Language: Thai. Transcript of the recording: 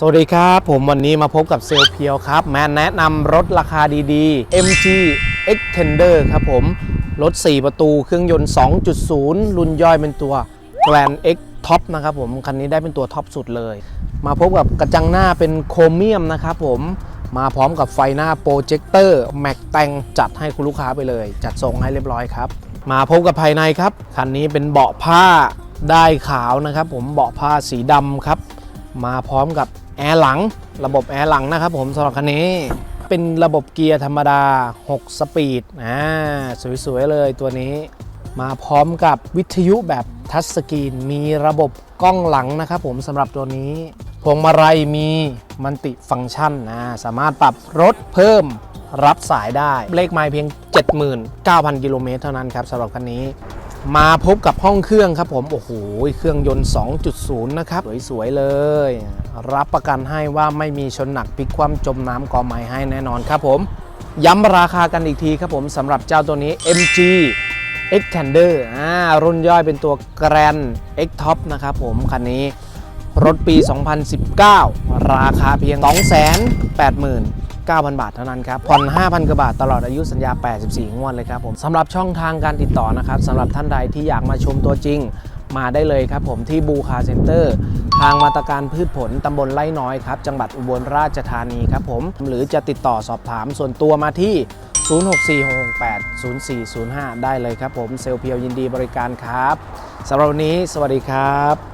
สวัสดีครับ ผมวันนี้มาพบกับเซลเพียวครับ แมนแนะนำรถราคาดีๆ MG Extender ครับผม รถ 4 ประตูเครื่องยนต์ 2.0 รุ่นย่อยเป็นตัว Grand X Top นะครับผม คันนี้ได้เป็นตัวท็อปสุดเลย มาพบกับกระจังหน้าเป็นโครเมียมนะครับผมมาพร้อมกับไฟหน้าโปรเจคเตอร์แม็กแต่งจัดให้คุณลูกค้าไปเลย จัดทรงให้เรียบร้อยครับ มาพบกับภายในครับ คันนี้เป็นเบาะผ้าได้ขาวนะครับผมเบาะผ้าสีดำครับ มาพร้อมกับแอร์หลัง ระบบแอร์หลังนะครับผมสำหรับคันนี้ เป็นระบบเกียร์ธรรมดา 6 สปีดอ่าสวยๆเลยตัวนี้ มาพร้อมกับวิทยุแบบทัชสกรีน มีระบบกล้องหลังนะครับผมสำหรับตัวนี้ พวงมาลัยมีมัลติฟังก์ชันนะสามารถปรับรถเพิ่มรับสายได้ เลขไมล์เพียง 79,000 กิโลเมตรเท่านั้นครับสำหรับคันนี้ มาพบกับห้องเครื่องครับผม โอ้โห เครื่องยนต์ 2.0 นะครับ สวย ๆ เลย รับประกันให้ว่าไม่มีชนหนักพลิกคว่ำจมน้ำกอไม้ให้แน่นอนครับผม ย้ำราคากันอีกทีครับผมสำหรับเจ้าตัวนี้ MG Xtender อ่ารุ่นย่อยเป็นตัว Grand X Top นะครับผม คันนี้รถปี 2019 ราคาเพียง 9,000 บาทเท่านั้นครับ ผ่อน 5,000 กว่าบาทตลอดอายุสัญญา 84 งวดเลยครับผมสำหรับช่องทางการติดต่อนะครับสำหรับท่านใดที่อยากมาชมตัวจริงมาได้เลยครับผมที่บูคาเซ็นเตอร์ ทางมาตรการพืชผลตำบลไร่น้อยครับ จังหวัดอุบลราชธานีครับผม หรือจะติดต่อสอบถามส่วนตัวมาที่ 0646680405 ได้เลยครับผม เซลเพียวยินดีบริการครับสำหรับวันนี้ สวัสดีครับ